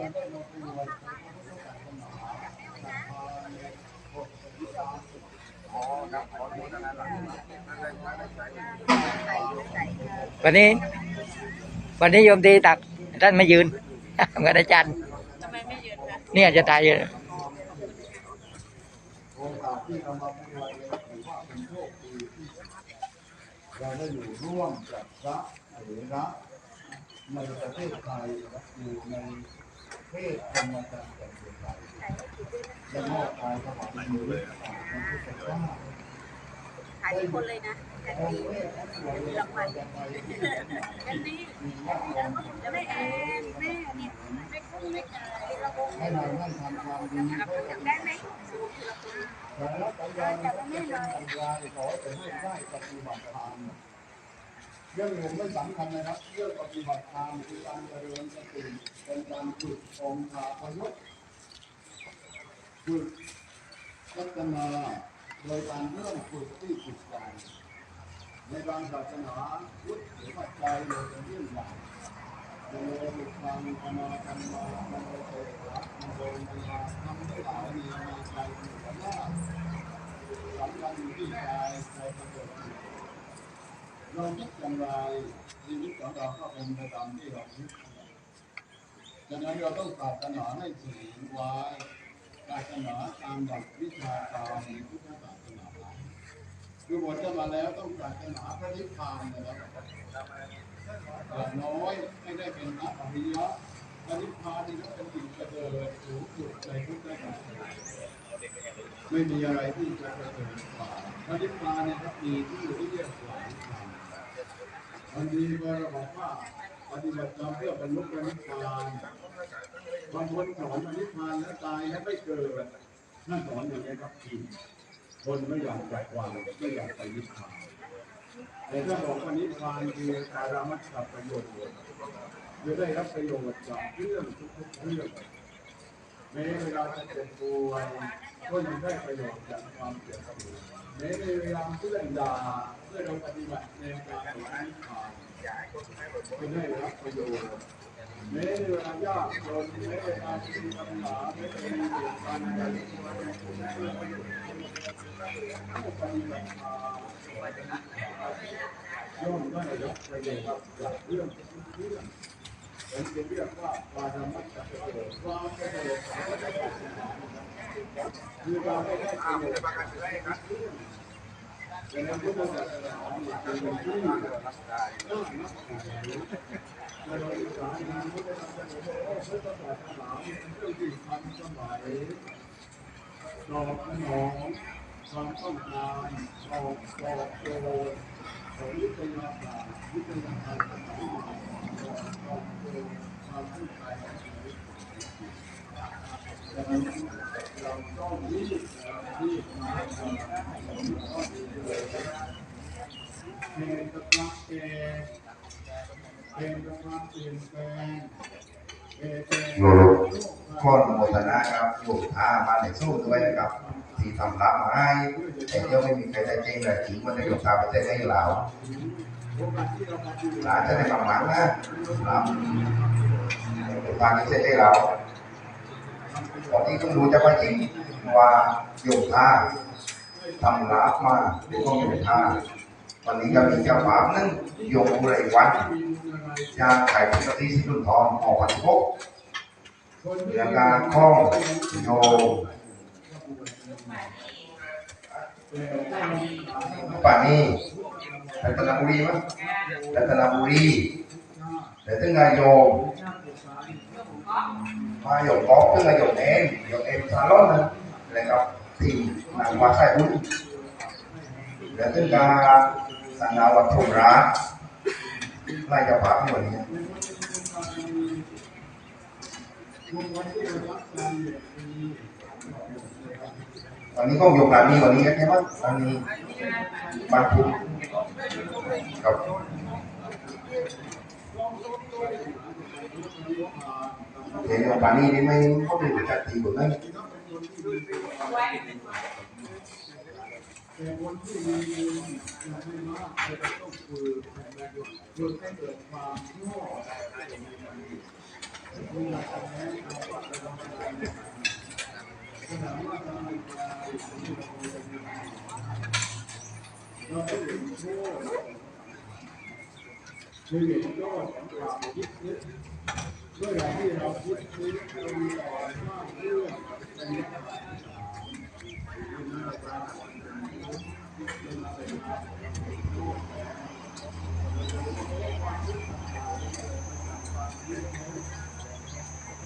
วันนี้ วันนี้โยมตีตักท่านไม่ยืนเหมือนอาจารย์ทำไมไม่ยืนคะเนี่ยจะตายอยู่โอกาสที่เรามาปฏิบัติถือว่าเป็นโชคดีที่เราได้อยู่ร่วมกับพระเถระในประเทศไทยและอยู่ใน เทศธรรมจักรแห่งไทยและมอบกายถวายมือพระพุทธเจ้าขายทุกคนเลยนะกันดีมีรางวัลกันดีแล้วแม่แอนแม่เนี่ยแม่กุ้งแม่ไก่เราคงให้เราได้ทำความดีเพื่อจำได้ไหมสารปัญญาและเป็นปัญญาขอให้ได้ปฏิบัติธรรม เรื่องอื่นไม่สำคัญนะครับ เรื่องปฏิบัติธรรมคือการเจริญสติเป็นการฝึกองค์ขาพยศฝึกพัฒนาโดยการเริ่มฝึกที่จิตใจในบางศาสนาพุทธหรือปัจจัยเลยเป็นเรื่องใหญ่โดยบุคคลธรรมะธรรมะธรรมะเทระธรรมะธรรมะทำให้หลายมีมีใจอยู่กับหน้าสำคัญอยู่ที่ใจใจประโยชน์ เราคิดอย่างไรชีวิตของเราก็เป็นไปตามที่เราคิดดังนั้นเราต้องปรารถนาให้ถึงไว้ปรารถนาตามหลักวิชาการในพุทธศาสนาคือบทจะมาแล้วต้องปรารถนาพระนิพพานนะครับอย่างน้อยให้ได้เป็นพระอริยะพระนิพพานนี่ก็เป็นสิ่งประเสริฐสูงสุดในพุทธศาสนาไม่มีอะไรที่จะประเสริฐกว่าพระนิพพานเนี่ยครับมีที่อยู่ที่เรียกว่า นิพพานบางทีเราบอกว่าปฏิบัติธรรมเพื่อบรรลุนิพพานบางคนสอนนิพพานแล้วตายแล้วไม่เกิดน่าสอนอย่างนี้ครับผิดคนไม่อยากจัดวางไม่อยากไปนิพพานแต่ถ้าบอกว่านิพพานคือการามัชกับประโยชน์จะได้รับประโยชน์จากเรื่องทุกๆเรื่อง แม้เวลาจะเจ็บป่วยก็ยังได้ประโยชน์จากความเจ็บป่วยแม้ในเวลาเพื่อนด่าเพื่อเราปฏิบัติในการของนิพพานก็ได้รับประโยชน์แม้ในเวลายากจนแม้เวลาที่มีปัญหาแม้จะมีเหตุการณ์อะไรที่เราไม่ได้ประโยชน์ก็ปฏิบัติธรรมย่อมได้รับประโยชน์จากเรื่องทุกเรื่องเป็น จะเรียกว่าปารามัตถประความประโยชน์ของพระพุทธศาสนาคือเราได้ได้ประโยชน์จากทุกเรื่องดังนั้นพุทธศาสนาเป็นที่น่านับถือในบริษัทงานพุทธศาสนาพุทธศาสนาเป็นเรื่องที่ทันสมัยตอบสนองความต้องการตอบตอบโจทย์ ของวิทยาศาสตร์วิทยาศาสตร์ต่างเราความเข้าใจดังนั้นเราต้องรีบรีบมาทำข้อดีเลยเพลงกระพักเกเพลงกรเปลี่ยนแปลงเพลงแปลงโยมข้ออนุโมทนาครับโยมท่ามาในสู้ด้วยนะครับ ที่ทำรับมาให้แต่เดี๋ยวไม่มีใครได้เจ๊งเลยถึงมันจะโยมตาไปเจ๊งให้เหลาโอกาสที่เราปฏิบัติหลานจะได้กำมังนะหลานโยมตาที่เจ๊งให้เหลาตอนนี้ต้องดูจะไปจริงว่าโยมท่าทำรับมาหรือต้องโยมท่าวันนี้จะมีเจ้าฝามนึงโยมอุไรวันยาไข่พุทธที่สิรุนทองออกวันที่หกคนที่เรื่องการคล้องโยม ป่านนี้รัตนบุรีมั้ยรัตนบุรีแต่ถึงนายโยมมาโยมก๊อกถึงนายโยมเอ็นโยมเอ็นซาลอนนะแล้วก็ทีมนางวาใส่บุญแล้วถึงการสังนาวัตถุร้านไล่จะปากในวันนี้ วันนี้ก็โยมรามีวันนี้ใช่ไหมวันนี้บางทุกครับเดี๋ยวโยมรามีนี่ไม่เขาดูจัดทีหมดเลยแต่คนที่มีเงินไม่มากจะต้องฝึกฝึกให้เกิดความ ชอบชีวิตยอดของความคิดนึกเมื่อไหร่ที่เราคิดนึกเรามีต่อมากเรื่องเป็นเรื่อง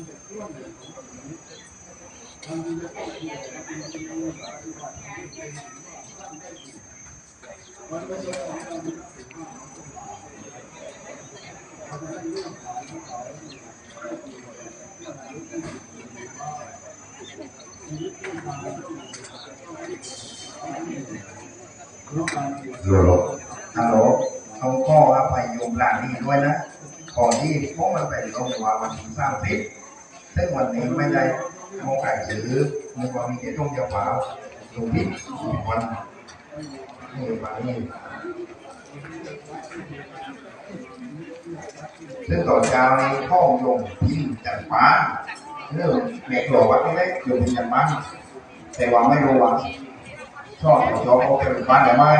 โลโลฮัลโหลเขาก็อภัยโยมหลานนี่ด้วยนะก่อนที่พวกมันไปลงว่าวันที่สร้างพิษ ซึ่งวันนี้ไม่ได้โมไก่ถือมีความมีเจตจงเดียวเปล่าลงพิษวันนี่วันนี้ซึ่งตอนเช้านี้พ่อโยมพิมพ์จัดฟ้าเรื่องแม่กลัววัดไม่ได้โยมพิมพ์จัดฟ้าแต่ว่าไม่รู้ว่าชอบชอบเขาเป็นบ้านหรือไม่